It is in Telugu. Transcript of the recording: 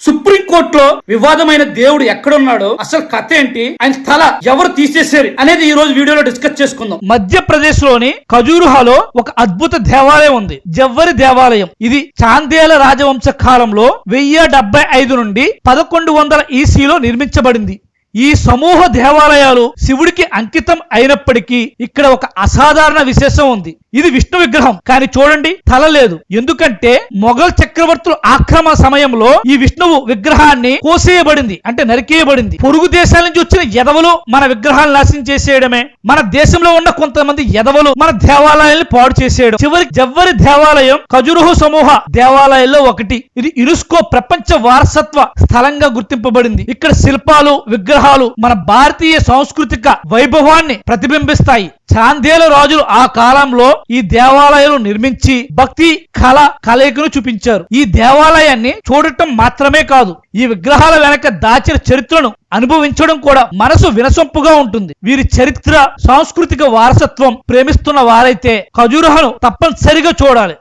సుప్రీంకోర్టులో వివాదమైన దేవుడు ఎక్కడున్నాడో అసలు కథ ఏంటి ఆయన తల ఎవరు తీసేశారు అనేది ఈ రోజు వీడియోలో డిస్కస్ చేసుకుందాం. మధ్యప్రదేశ్లోని ఖజూరుహాలో ఒక అద్భుత దేవాలయం ఉంది జవ్వరి దేవాలయం. ఇది చాందేల రాజవంశ కాలంలో వెయ్యి డెబ్బై ఐదు నుండి పదకొండు వందల ఈసీలో నిర్మించబడింది. ఈ సమూహ దేవాలయాలు శివుడికి అంకితం అయినప్పటికీ ఇక్కడ ఒక అసాధారణ విశేషం ఉంది. ఇది విష్ణు విగ్రహం. కానీ చూడండి తల లేదు. ఎందుకంటే మొఘల్ చక్రవర్తుల ఆక్రమణ సమయంలో ఈ విష్ణువు విగ్రహాన్ని కోసేయబడింది. అంటే నరికేయబడింది. పొరుగు దేశాల నుంచి వచ్చిన ఎదవలు మన విగ్రహాలను నాశనం చేసేయడమే. మన దేశంలో ఉన్న కొంతమంది ఎదవలు మన దేవాలయాల్ని పాడు చేసేయడం. చివరికి జవ్వరి దేవాలయం ఖజురుహు సమూహ దేవాలయాల్లో ఒకటి. ఇది యునెస్కో ప్రపంచ వారసత్వ స్థలంగా గుర్తింపబడింది. ఇక్కడ శిల్పాలు విగ్రహ విగ్రహాలు మన భారతీయ సాంస్కృతిక వైభవాన్ని ప్రతిబింబిస్తాయి. చాందేల రాజులు ఆ కాలంలో ఈ దేవాలయాలు నిర్మించి భక్తి కళ కలయికను చూపించారు. ఈ దేవాలయాన్ని చూడటం మాత్రమే కాదు ఈ విగ్రహాల వెనక దాచిన చరిత్రను అనుభవించడం కూడా మనసు వినసొంపుగా ఉంటుంది. వీరి చరిత్ర సాంస్కృతిక వారసత్వం ప్రేమిస్తున్న వారైతే ఖజురహను తప్పనిసరిగా చూడాలి.